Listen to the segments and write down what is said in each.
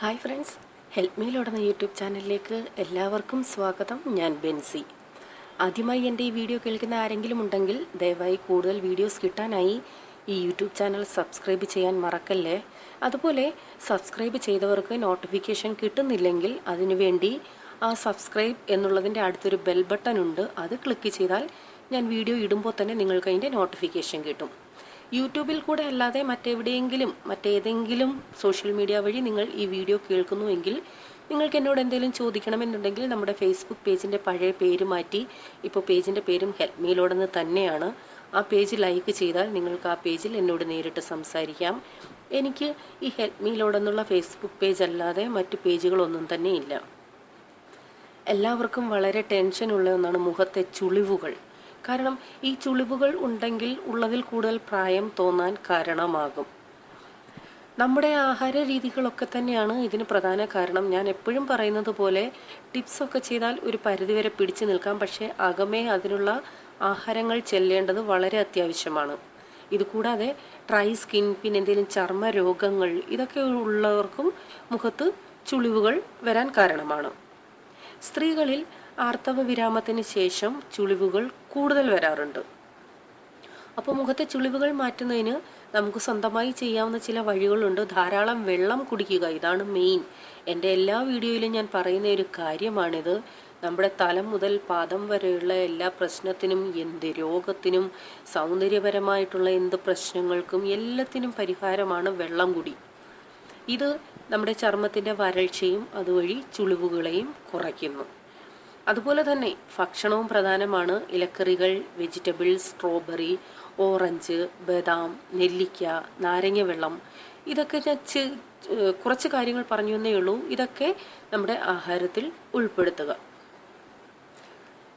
Hi friends help മീലോടുന്ന YouTube ചാനലിലേക്ക് എല്ലാവർക്കും സ്വാഗതം. ഞാൻ ബെൻസി. ആദ്യമായി എന്റെ ഈ വീഡിയോ കേൾക്കുന്ന ആരെങ്കിലും ഉണ്ടെങ്കിൽ ദയവായി കൂടുതൽ വീഡിയോസ് കിട്ടാനായി ഈ യൂട്യൂബ് ചാനൽ സബ്സ്ക്രൈബ് ചെയ്യാൻ മറക്കല്ലേ? അതുപോലെ സബ്സ്ക്രൈബ് ചെയ്തവർക്ക് നോട്ടിഫിക്കേഷൻ കിട്ടുന്നില്ലെങ്കിൽ അതിനുവേണ്ടി ആ സബ്സ്ക്രൈബ് എന്നുള്ളതിന്റെ അടുത്തൊരു ബെൽ ബട്ടൺ ഉണ്ട്. അത് ക്ലിക്ക് ചെയ്താൽ ഞാൻ വീഡിയോ ഇടുമ്പോൾ തന്നെ നിങ്ങൾക്ക് അതിന്റെ നോട്ടിഫിക്കേഷൻ കിട്ടും. യൂട്യൂബിൽ കൂടെ അല്ലാതെ മറ്റെവിടെയെങ്കിലും മറ്റേതെങ്കിലും സോഷ്യൽ മീഡിയ വഴി നിങ്ങൾ ഈ വീഡിയോ കേൾക്കുന്നുവെങ്കിൽ നിങ്ങൾക്ക് എന്നോട് എന്തെങ്കിലും ചോദിക്കണമെന്നുണ്ടെങ്കിൽ നമ്മുടെ ഫേസ്ബുക്ക് പേജിന്റെ പഴയ പേര് മാറ്റി ഇപ്പോൾ പേജിന്റെ പേരും ഹെൽപ്പ് തന്നെയാണ്. ആ പേജ് ലൈക്ക് ചെയ്താൽ നിങ്ങൾക്ക് ആ പേജിൽ എന്നോട് നേരിട്ട് സംസാരിക്കാം. എനിക്ക് ഈ ഹെൽപ്പ് മീലോടെന്നുള്ള ഫേസ്ബുക്ക് പേജ് അല്ലാതെ മറ്റു പേജുകളൊന്നും തന്നെ ഇല്ല എല്ലാവർക്കും വളരെ ടെൻഷനുള്ള ഒന്നാണ് മുഖത്തെ ചുളിവുകൾ. കാരണം ഈ ചുളിവുകൾ ഉണ്ടെങ്കിൽ ഉള്ളതിൽ കൂടുതൽ പ്രായം തോന്നാൻ കാരണമാകും. നമ്മുടെ ആഹാര രീതികളൊക്കെ തന്നെയാണ് ഇതിന് പ്രധാന കാരണം. ഞാൻ എപ്പോഴും പറയുന്നത് പോലെ ടിപ്സ് ഒക്കെ ചെയ്താൽ ഒരു പരിധിവരെ പിടിച്ചു നിൽക്കാം. പക്ഷേ അകമേ അതിനുള്ള ആഹാരങ്ങൾ ചെല്ലേണ്ടത് വളരെ അത്യാവശ്യമാണ്. ഇതുകൂടാതെ ഡ്രൈ സ്കിൻ പിന്നെ എന്തെങ്കിലും ചർമ്മ രോഗങ്ങൾ ഇതൊക്കെ ഉള്ളവർക്കും മുഖത്ത് ചുളിവുകൾ വരാൻ കാരണമാണ്. സ്ത്രീകളിൽ ആർത്തവ വിരാമത്തിന് ശേഷം ചുളിവുകൾ കൂടുതൽ വരാറുണ്ട്. അപ്പോൾ മുഖത്തെ ചുളിവുകൾ മാറ്റുന്നതിന് നമുക്ക് സ്വന്തമായി ചെയ്യാവുന്ന ചില വഴികളുണ്ട്. ധാരാളം വെള്ളം കുടിക്കുക ഇതാണ് മെയിൻ എന്റെ എല്ലാ വീഡിയോയിലും ഞാൻ പറയുന്ന ഒരു കാര്യമാണിത്. നമ്മുടെ തലം മുതൽ പാദം വരെയുള്ള എല്ലാ പ്രശ്നത്തിനും എന്ത് രോഗത്തിനും സൗന്ദര്യപരമായിട്ടുള്ള എന്ത് പ്രശ്നങ്ങൾക്കും എല്ലാത്തിനും പരിഹാരമാണ് വെള്ളം കുടി. ഇത് നമ്മുടെ ചർമ്മത്തിന്റെ വരൾച്ചയും അതുവഴി ചുളിവുകളെയും കുറയ്ക്കുന്നു. അതുപോലെ തന്നെ ഭക്ഷണവും പ്രധാനമാണ്. ഇലക്കറികൾ വെജിറ്റബിൾസ് സ്ട്രോബെറി ഓറഞ്ച് ബദാം നെല്ലിക്ക നാരങ്ങ വെള്ളം. ഇതൊക്കെ ഞാൻ കുറച്ച് കാര്യങ്ങൾ പറഞ്ഞു എന്നേ ഉള്ളൂ. ഇതൊക്കെ നമ്മുടെ ആഹാരത്തിൽ ഉൾപ്പെടുത്തുക.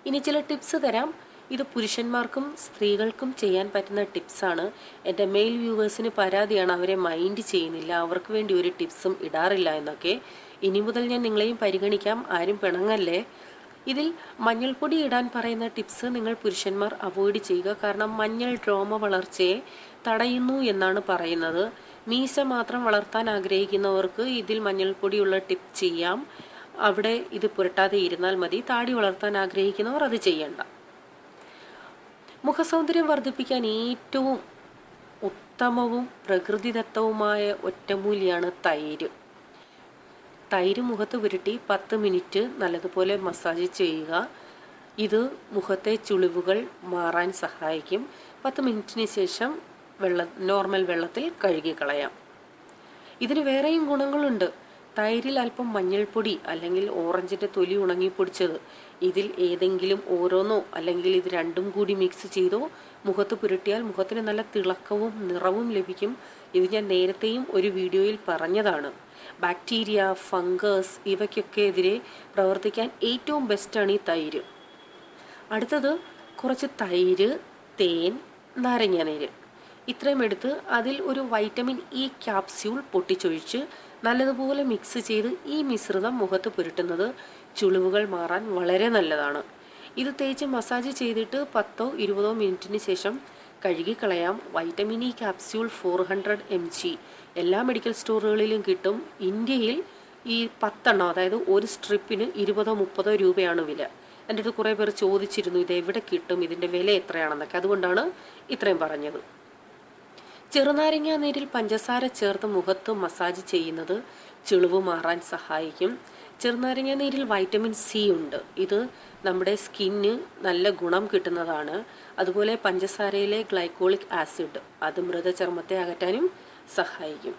ഇനി ചില ടിപ്സ് തരാം. ഇത് പുരുഷന്മാർക്കും സ്ത്രീകൾക്കും ചെയ്യാൻ പറ്റുന്ന ടിപ്സാണ്. എന്റെ മെയിൽ വ്യൂവേഴ്സിന് പരാതിയാണ് അവരെ മൈൻഡ് ചെയ്യുന്നില്ല. അവർക്ക് വേണ്ടി ഒരു ടിപ്സും ഇടാറില്ല എന്നൊക്കെ. ഇനി മുതൽ ഞാൻ നിങ്ങളെയും പരിഗണിക്കാം. ആരും പിണങ്ങല്ലേ? ഇതിൽ മഞ്ഞൾപ്പൊടി ഇടാൻ പറയുന്ന ടിപ്സ് നിങ്ങൾ പുരുഷന്മാർ അവോയ്ഡ് ചെയ്യുക. കാരണം മഞ്ഞൾ രോമ വളർച്ചയെ തടയുന്നു എന്നാണ് പറയുന്നത്. മീശ മാത്രം വളർത്താൻ ആഗ്രഹിക്കുന്നവർക്ക് ഇതിൽ മഞ്ഞൾപ്പൊടിയുള്ള ടിപ്പ് ചെയ്യാം. അവിടെ ഇത് പുരട്ടാതെ ഇരുന്നാൽ മതി. താടി വളർത്താൻ ആഗ്രഹിക്കുന്നവർ അത് ചെയ്യണ്ട. മുഖസൗന്ദര്യം വർദ്ധിപ്പിക്കാൻ ഏറ്റവും ഉത്തമവും പ്രകൃതിദത്തവുമായ ഒറ്റമൂലിയാണ് തൈര്. തൈര് മുഖത്ത് പുരട്ടി പത്ത് മിനിറ്റ് നല്ലതുപോലെ മസാജ് ചെയ്യുക. ഇത് മുഖത്തെ ചുളിവുകൾ മാറാൻ സഹായിക്കും. പത്ത് മിനിറ്റിന് ശേഷം വെള്ള നോർമൽ വെള്ളത്തിൽ കഴുകി കളയാം. ഇതിന് വേറെയും ഗുണങ്ങളുണ്ട്. തൈരിൽ അല്പം മഞ്ഞൾപ്പൊടി അല്ലെങ്കിൽ ഓറഞ്ചിന്റെ തൊലി ഉണങ്ങി പൊടിച്ചത്. ഇതിൽ ഏതെങ്കിലും ഓരോന്നോ അല്ലെങ്കിൽ ഇത് രണ്ടും കൂടി മിക്സ് ചെയ്തോ മുഖത്ത് പുരട്ടിയാൽ മുഖത്തിന് നല്ല തിളക്കവും നിറവും ലഭിക്കും. ഇത് ഞാൻ നേരത്തെയും ഒരു വീഡിയോയിൽ പറഞ്ഞതാണ്. ബാക്ടീരിയ ഫംഗസ് ഇവയ്ക്കൊക്കെ എതിരെ പ്രവർത്തിക്കാൻ ഏറ്റവും ബെസ്റ്റാണ് ഈ തൈര്. അടുത്തത് കുറച്ച് തൈര് തേൻ നാരങ്ങാനീര് ഇത്രയും എടുത്ത് അതിൽ ഒരു വൈറ്റമിൻ ഇ ക്യാപ്സ്യൂൾ പൊട്ടിച്ചൊഴിച്ച് നല്ലതുപോലെ മിക്സ് ചെയ്ത് ഈ മിശ്രിതം മുഖത്ത് പുരട്ടുന്നത് ചുളിവുകൾ മാറാൻ വളരെ നല്ലതാണ്. ഇത് തേച്ച് മസാജ് ചെയ്തിട്ട് പത്തോ ഇരുപതോ മിനിറ്റിന് ശേഷം കഴുകിക്കളയാം vitamin E capsule four hundred M G എല്ലാ മെഡിക്കൽ സ്റ്റോറുകളിലും കിട്ടും. ഇന്ത്യയിൽ ഈ പത്തെണ്ണം അതായത് ഒരു സ്ട്രിപ്പിന് ഇരുപതോ മുപ്പതോ രൂപയാണ് വില. എന്റെ അടുത്ത് കുറേ പേർ ചോദിച്ചിരുന്നു ഇത് എവിടെ കിട്ടും? ഇതിന്റെ വില എത്രയാണെന്നൊക്കെ? അതുകൊണ്ടാണ് ഇത്രയും പറഞ്ഞത്. ചെറുനാരങ്ങ നീരിൽ പഞ്ചസാര ചേർത്ത് മുഖത്ത് മസാജ് ചെയ്യുന്നത് ചിളിവ് മാറാൻ സഹായിക്കും. ചെറുനാരങ്ങ നീരിൽ വൈറ്റമിൻ സി ഉണ്ട്. ഇത് നമ്മുടെ സ്കിന്നിന് നല്ല ഗുണം കിട്ടുന്നതാണ്. അതുപോലെ പഞ്ചസാരയിലെ ഗ്ലൈക്കോളിക് ആസിഡ് അത് മൃതചർമ്മത്തെ അകറ്റാനും സഹായിക്കും.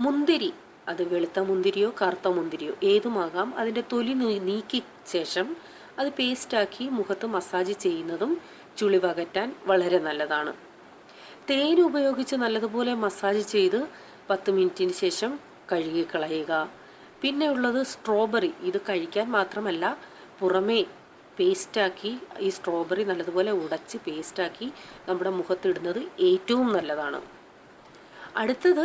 മുന്തിരി അത് വെളുത്ത മുന്തിരിയോ കറുത്ത മുന്തിരിയോ ഏതുമാകാം അതിന്റെ തൊലി നീക്കി ശേഷം അത് പേസ്റ്റാക്കി മുഖത്ത് മസാജ് ചെയ്യുന്നതും ചുളിവകറ്റാൻ വളരെ നല്ലതാണ്. തേൻ ഉപയോഗിച്ച് നല്ലതുപോലെ മസാജ് ചെയ്ത് പത്ത് മിനിറ്റിന് ശേഷം കഴുകി കളയുക. പിന്നെ ഉള്ളത് സ്ട്രോബെറി ഇത് കഴിക്കാൻ മാത്രമല്ല പുറമേ പേസ്റ്റാക്കി ഈ സ്ട്രോബെറി നല്ലതുപോലെ ഉടച്ച് പേസ്റ്റാക്കി നമ്മുടെ മുഖത്തിടുന്നത് ഏറ്റവും നല്ലതാണ്. അടുത്തത്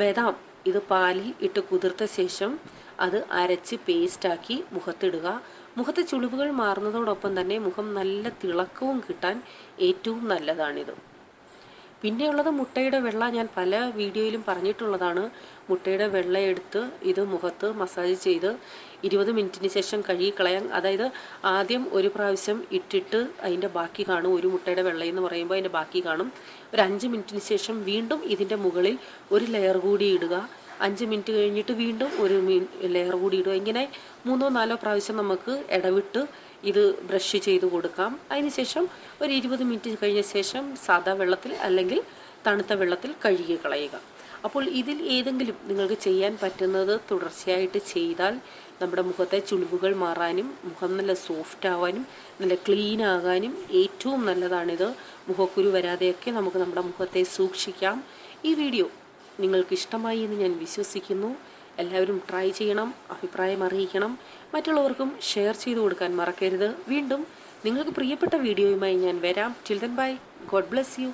ബദാം. ഇത് പാലിൽ ഇട്ട് കുതിർത്ത ശേഷം അത് അരച്ച് പേസ്റ്റാക്കി മുഖത്തിടുക. മുഖത്തെ ചുളിവുകൾ മാറുന്നതോടൊപ്പം തന്നെ മുഖം നല്ല തിളക്കവും കിട്ടാൻ ഏറ്റവും നല്ലതാണിത്. പിന്നെയുള്ളത് മുട്ടയുടെ വെള്ള ഞാൻ പല വീഡിയോയിലും പറഞ്ഞിട്ടുള്ളതാണ്. മുട്ടയുടെ വെള്ള എടുത്ത് ഇത് മുഖത്ത് മസാജ് ചെയ്ത് ഇരുപത് മിനിറ്റിന് ശേഷം കഴുകിക്കളയാൻ അതായത് ആദ്യം ഒരു പ്രാവശ്യം ഇട്ടിട്ട് അതിന്റെ ബാക്കി കാണും. ഒരു മുട്ടയുടെ വെള്ള എന്ന് പറയുമ്പോൾ അതിന്റെ ബാക്കി കാണും. ഒരു അഞ്ച് മിനിറ്റിന് ശേഷം വീണ്ടും ഇതിന്റെ മുകളിൽ ഒരു ലെയർ കൂടി ഇടുക. അഞ്ച് മിനിറ്റ് കഴിഞ്ഞിട്ട് വീണ്ടും ഒരു ലെയർ കൂടി ഇടുക. ഇങ്ങനെ മൂന്നോ നാലോ പ്രാവശ്യം നമുക്ക് ഇടവിട്ട് ഇത് ബ്രഷ് ചെയ്ത് കൊടുക്കാം. അതിനുശേഷം ഒരു ഇരുപത് മിനിറ്റ് കഴിഞ്ഞ ശേഷം സാദാ വെള്ളത്തിൽ അല്ലെങ്കിൽ തണുത്ത വെള്ളത്തിൽ കഴുകി കളയുക. അപ്പോൾ ഇതിൽ ഏതെങ്കിലും നിങ്ങൾക്ക് ചെയ്യാൻ പറ്റുന്നത് തുടർച്ചയായിട്ട് ചെയ്താൽ നമ്മുടെ മുഖത്തെ ചുളിവുകൾ മാറാനും മുഖം നല്ല സോഫ്റ്റ് ആവാനും നല്ല ക്ലീൻ ആകാനും ഏറ്റവും നല്ലതാണിത്. മുഖക്കുരു വരാതെയൊക്കെ നമുക്ക് നമ്മുടെ മുഖത്തെ സൂക്ഷിക്കാം. ഈ വീഡിയോ നിങ്ങൾക്ക് ഇഷ്ടമായി എന്ന് ഞാൻ വിശ്വസിക്കുന്നു. എല്ലാവരും ട്രൈ ചെയ്യണം അഭിപ്രായം അറിയിക്കണം. മറ്റുള്ളവർക്കും ഷെയർ ചെയ്തു കൊടുക്കാൻ മറക്കരുത്. വീണ്ടും നിങ്ങൾക്ക് പ്രിയപ്പെട്ട വീഡിയോയുമായി ഞാൻ വരാം. Children bye God bless you